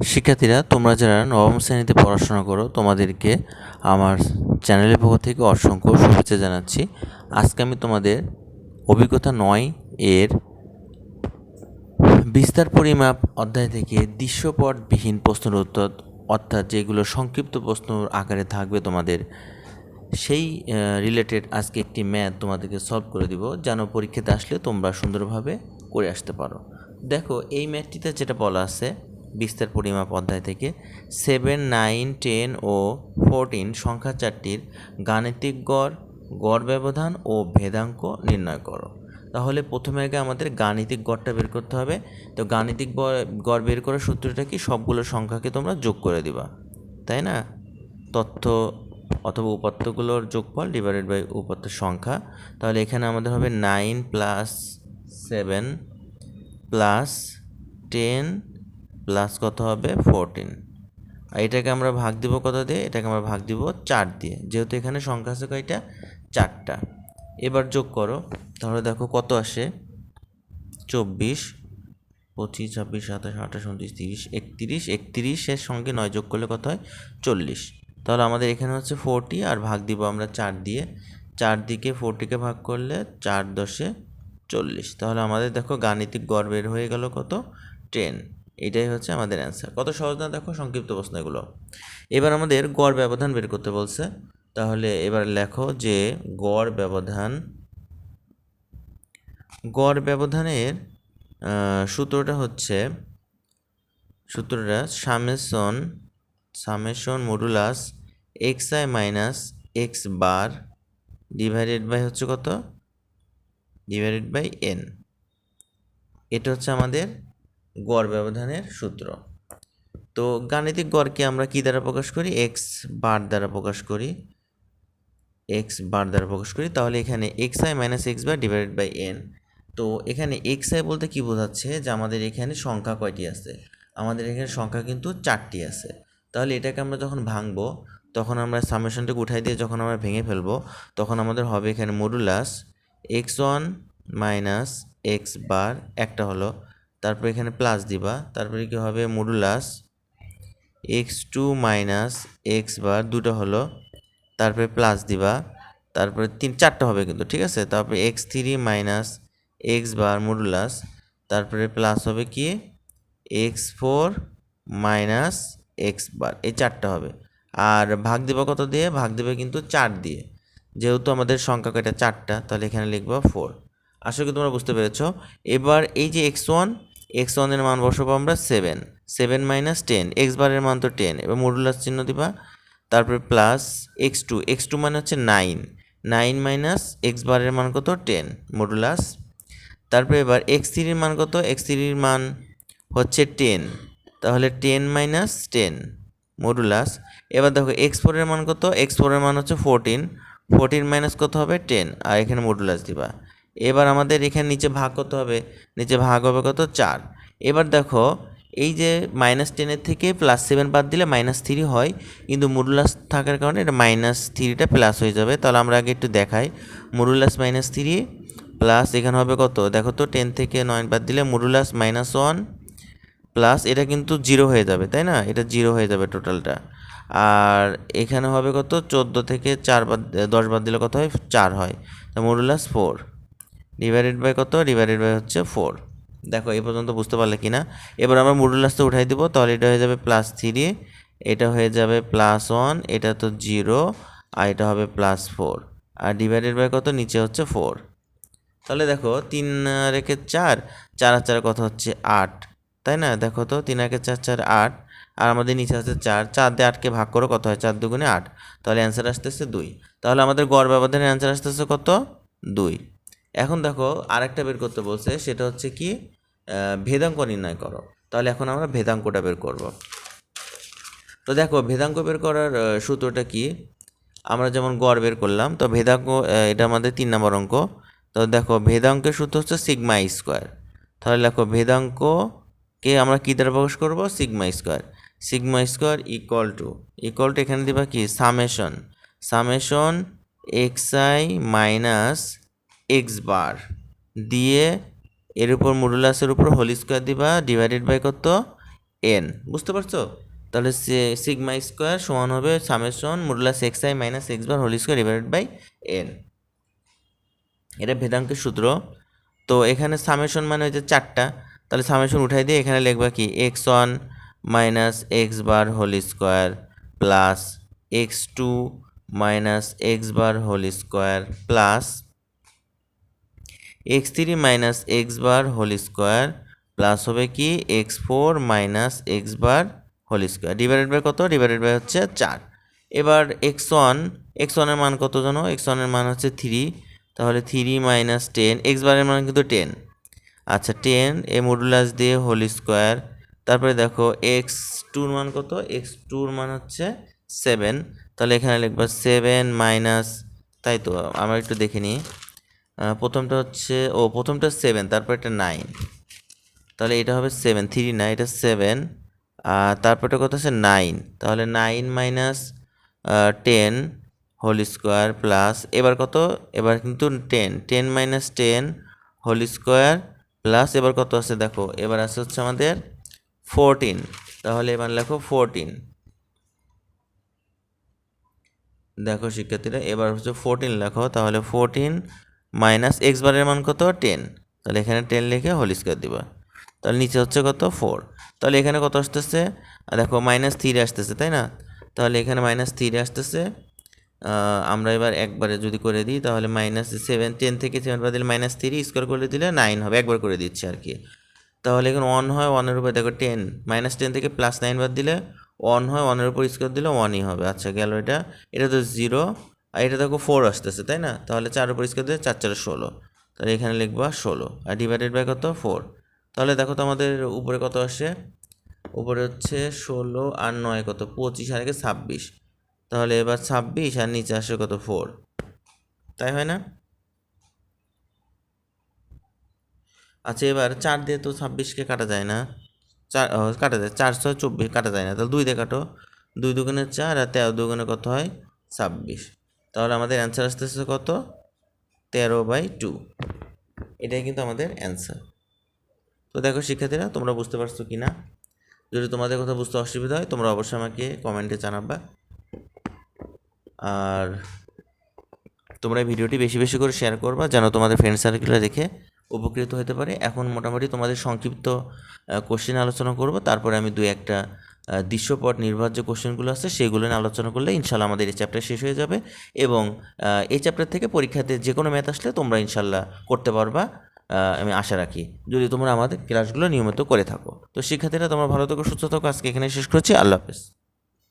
শিক্ষার্থীরা, তোমরা যারা নবম শ্রেণীতে পড়াশোনা করো, তোমাদেরকে আমার চ্যানেলের পক্ষ থেকে অসংখ্য শুভেচ্ছা জানাচ্ছি। আজকে আমি তোমাদের অভিজ্ঞতা নয় এর বিস্তার পরিমাপ অধ্যায় থেকে দৃশ্যপটবিহীন প্রশ্নের উত্তর, অর্থাৎ যেগুলো সংক্ষিপ্ত প্রশ্ন আকারে থাকবে তোমাদের, সেই রিলেটেড আজকে একটি ম্যাথ তোমাদেরকে সলভ করে দিব, যেন পরীক্ষাতে আসলে তোমরা সুন্দরভাবে করে আসতে পারো। দেখো, এই ম্যাথটিতে যেটা বলা আছে বিস্তার পরিমাপ অধ্যায় থেকে। সেভেন নাইন টেন ও ফোরটিন সংখ্যা চারটির গাণিতিক গড় গড় ব্যবধান ও ভেদাঙ্ক নির্ণয় করো। তাহলে প্রথমে আগে আমাদের গাণিতিক গড়টা বের করতে হবে। তো গাণিতিক গড় বের করার সূত্রটা কি? সবগুলো সংখ্যাকে তোমরা যোগ করে দিবা। তাই না? তথ্য অথবা উপাত্তগুলোর যোগফল ডিভাইডেড বাই উপাত্তের সংখ্যা। তাহলে এখানে আমাদের হবে nine plus seven plus ten plus কত হবে? ফোরটিন আর এটাকে আমরা ভাগ দিব কত দিয়ে? এটাকে আমরা ভাগ দিব চার দিয়ে। যেহেতু এখানে সংখ্যা আছে কয়টা? চারটা। এবার যোগ করো। তাহলে দেখো কত আসে? চব্বিশ, পঁচিশ, ছাব্বিশ, সাতাশ, আঠাশ, উনত্রিশ, তিরিশ, একত্রিশ। একত্রিশের সঙ্গে নয় যোগ করলে কত হয়? চল্লিশ। তাহলে আমাদের এখানে হচ্ছে ফোরটি আর ভাগ দিব আমরা চার দিয়ে। চার দিকে ফোরটিকে ভাগ করলে চার দশে চল্লিশ। তাহলে আমাদের দেখো গাণিতিক গড় বের হয়ে গেল কত? টেন এটাই হচ্ছে আমাদের অ্যান্সার কত সহজ না দেখো, সংক্ষিপ্ত প্রশ্ন এগুলো এবার আমাদের গড় ব্যবধান বের করতে বলছে। তাহলে এবার লেখো যে গড় ব্যবধান, গড় ব্যবধানের সূত্রটা হচ্ছে, সূত্রটা summation summation modulus X I minus X bar divided by হচ্ছে কত? Divided by N. এটা হচ্ছে আমাদের গড় ব্যবধানের সূত্র। তো গাণিতিক গড়কে আমরা কি দ্বারা প্রকাশ করি? এক্স বার দ্বারা প্রকাশ করি। এক্স বার দ্বারা প্রকাশ করি, তাহলে এখানে X I minus X bar divided by N তো এখানে এক্স আই বলতে কি বোঝাচ্ছে? যে আমাদের এখানে সংখ্যা কয়টি আছে? আমাদের এখানে সংখ্যা কিন্তু চারটি আছে। তাহলে এটাকে আমরা যখন ভাঙবো, তখন আমরা সামেশনটাকে উঠাই দিয়ে যখন আমরা ভেঙে ফেলব, তখন আমাদের হবে এখানে modulus X one minus X bar একটা হলো। তারপর এখানে প্লাস দিবা। তারপরে কি হবে? Modulus X two minus X bar দুটো হলো। তারপরে প্লাস দিবা। তারপরে তিন, চারটা হবে কিন্তু, ঠিক আছে? তারপরে X three minus X bar modulus তারপরে প্লাস হবে কি? X four minus X bar এই চারটা হবে। আর ভাগ দিবা কত দিয়ে? ভাগ দিবে কিন্তু চার দিয়ে। যেহেতু আমাদের সংখ্যা কয়টা? চারটা। তাহলে এখানে লিখবা ফোর আশা করি তোমরা বুঝতে পেরেছ। এবার এই যে এক্স ওয়ান এক্স ওয়ানের মান বসাবো আমরা seven seven minus ten X বারের মান তো টেন এবার মডুলাস চিহ্ন দিবা। তারপরে plus X two X two মানে হচ্ছে নাইন নাইন মাইনাস এক্স বারের মান কত? টেন মডুলাস তারপরে এবার এক্স থ্রির মান কত? এক্স থ্রির মান হচ্ছে টেন তাহলে টেন মাইনাস টেন মডুলাস এবার দেখো এক্স ফোরের মান কত? এক্স ফোরের মান হচ্ছে ফোরটিন ফোরটিন মাইনাস কত হবে? টেন আর এখানে মডুলাস দিবা। এবার আমাদের এখানে নিচে ভাগ করতে হবে। নিচে ভাগ হবে কত? চার। এবার দেখো, এই যে মাইনাস টেনের থেকে প্লাস সেভেন বাদ দিলে মাইনাস থ্রি হয়, কিন্তু মডুলাস থাকার কারণে এটা মাইনাস থ্রিটা প্লাস হয়ে যাবে। তাহলে আমরা আগে একটু দেখাই। মডুলাস মাইনাস থ্রি প্লাস এখানে হবে কত? দেখো তো টেন থেকে নয় বাদ দিলে মডুলাস মাইনাস ওয়ান প্লাস এটা কিন্তু জিরো হয়ে যাবে, তাই না? এটা জিরো হয়ে যাবে টোটালটা আর এখানে হবে কত? চোদ্দ থেকে চার বাদ, দশ বাদ দিলে কত হয়? চার হয়। মডুলাস ফোর ডিভাইডেড বাই কত? ডিভাইডেড বাই হচ্ছে ফোর দেখো, এই পর্যন্ত বুঝতে পারলে কি না এবার আমরা মডুলাসটা উঠাই দিব। তাহলে এটা হয়ে যাবে প্লাস থ্রি এটা হয়ে যাবে প্লাস ওয়ান এটা তো জিরো আর এটা হবে প্লাস ফোর আর ডিভাইডেড বাই কত? নিচে হচ্ছে ফোর তাহলে দেখো, তিন রেখে চার চার আর চার কত হচ্ছে আট। তাই না? দেখো তো, তিন একে চার চার, আট। আর আমাদের নিচে আছে চার। চার দিয়ে আটকে ভাগ করো, কত হয়? চার দুগুণে আট। তাহলে অ্যান্সার আসতেছে দুই। তাহলে আমাদের গড় ব্যবধানের অ্যান্সার আসতেছে কত? দুই। এখন দেখো আরেকটা বের করতে বলছে, সেটা হচ্ছে কি ভেদাঙ্ক নির্ণয় করো। তাহলে এখন আমরা ভেদাঙ্কটা বের করব। তো দেখো, ভেদাঙ্ক বের করার সূত্রটা কি? আমরা যেমন গড় বের করলাম, তো ভেদাঙ্ক এটা আমাদের তিন নম্বর অঙ্ক। তো দেখো, ভেদাঙ্কের সূত্র হচ্ছে সিগমা স্কোয়ার তাহলে দেখো, ভেদাঙ্ককে আমরা কী দ্বারা প্রকাশ করব? Sigma square sigma square equal to equal to এখানে দিবা কি? Summation summation X I minus X bar দিয়ে এর উপর মডুলাসের উপর হোল স্কোয়ার দিবা ডিভাইডেড বাই কত? এন বুঝতে পারছ? তাহলে সিগমা স্কোয়ার সমান হবে summation modulus X I minus X bar whole square divided by N এটা ভেদাঙ্কের সূত্র। তো এখানে সামেশন মানে হচ্ছে চারটা। তাহলে সামেশন উঠাই দিয়ে এখানে লিখবা কি? X one minus X bar whole square plus X two minus X bar whole square plus X three minus X bar whole square plus হবে কি? X four minus X bar whole square divided by কত? Divided by হচ্ছে চার। এবার x one, x ওয়ানের মান কত জানো? এক্স ওয়ানের মান হচ্ছে থ্রি তাহলে থ্রি মাইনাস টেন এক্স বারের মান কিন্তু টেন আচ্ছা টেন এ মডুলাস দিয়ে হোল স্কোয়ার তারপরে দেখো এক্স টুর মান কত? এক্স টুর মান হচ্ছে সেভেন তাহলে এখানে লিখবা সেভেন মাইনাস তাই তো, আমরা একটু দেখে নিই। প্রথমটা হচ্ছে, ও, প্রথমটা সেভেন তারপর একটা নাইন তাহলে এটা হবে সেভেন থ্রি না এটা সেভেন আর তারপরটা কত আছে? নাইন তাহলে nine minus ten whole square plus এবার কত? এবার কিন্তু ten ten minus ten whole square plus এবার কত আছে? দেখো, এবার আছে হচ্ছে আমাদের ফোরটিন তাহলে এবার লেখো ফোরটিন দেখো শিক্ষার্থীরা, এবার হচ্ছে ফোরটিন লেখো, তাহলে ফোরটিন মাইনাস এক্স বারের মান কত? টেন। তাহলে এখানে টেন লিখে হোল স্কোয়ার দিবা। তাহলে নিচে হচ্ছে কত? ফোর। তাহলে এখানে কত আসতেছে? দেখো, মাইনাস থ্রি আসতেছে, তাই না? তাহলে এখানে মাইনাস থ্রি আসতেছে। আমরা এবার একবারে যদি করে দিই, তাহলে মাইনাস সেভেন, টেন থেকে সেভেন বাদ দিলে মাইনাস থ্রি, স্কোয়ার করে দিলে নাইন হবে। একবার করে দিচ্ছি আর কি। তাহলে এখানে ওয়ান হয় ওয়ানের উপর, দেখো টেন। মাইনাস টেন থেকে প্লাস নাইন বাদ দিলে ওয়ান হয়, ওয়ানের উপর স্কোয়ার দিলে ওয়ানই হবে। আচ্ছা গেল এটা। এটা তো জিরো। আর এটা দেখো ফোর আসতেছে, তাই না? তাহলে চার উপর স্কোয়ার দিলে চার চার ষোলো। তাহলে এখানে লিখবা ষোলো। আর ডিভাইডেড বাই কত? ফোর তাহলে দেখো তো আমাদের উপরে কত আসে? উপরে হচ্ছে ষোলো আর নয় কত? পঁচিশ আর একে ছাব্বিশ। তাহলে এবার ছাব্বিশ আর নিচে আসে কত? ফোর তাই হয় না? আচ্ছা এবার চার দিয়ে তো ছাব্বিশকে কাটা যায় না। চার কাটা যায়। চারশো চব্বিশ কাটা যায় না। তাহলে দুই দিয়ে কাটো। দুই দুগুণে চার আর তেরো দুগুণে কত হয়? ছাব্বিশ। তাহলে আমাদের অ্যান্সার আসতেছে কত? তেরো বাই টু এটাই কিন্তু আমাদের অ্যান্সার তো দেখো শিক্ষার্থীরা, তোমরা বুঝতে পারছ কি না যদি তোমাদের কথা বুঝতে অসুবিধা হয়, তোমরা অবশ্যই আমাকে কমেন্টে জানাবা। আর তোমরা ভিডিওটি বেশি বেশি করে শেয়ার করবা, যেন তোমাদের ফ্রেন্ড সার্কেলে দেখে উপকৃত হতে পারে। এখন মোটামুটি তোমাদের সংক্ষিপ্ত কোশ্চেন আলোচনা করব। তারপরে আমি দু একটা দৃশ্যপট নির্ভর যে কোশ্চেনগুলো আছে, সেগুলো নিয়ে আলোচনা করলে ইনশাল্লাহ আমাদের এই চ্যাপ্টার শেষ হয়ে যাবে এবং এই চ্যাপ্টার থেকে পরীক্ষাতে যে কোনো ম্যাথ আসলে তোমরা ইনশাল্লাহ করতে পারবা আমি আশা রাখি। যদি তোমরা আমাদের ক্লাসগুলো নিয়মিত করে থাকো। তো শিক্ষার্থীরা, তোমরা ভালো থাকো, সুস্থ থাকো। আজকে এখানে শেষ করছি। আল্লাহ হাফেজ।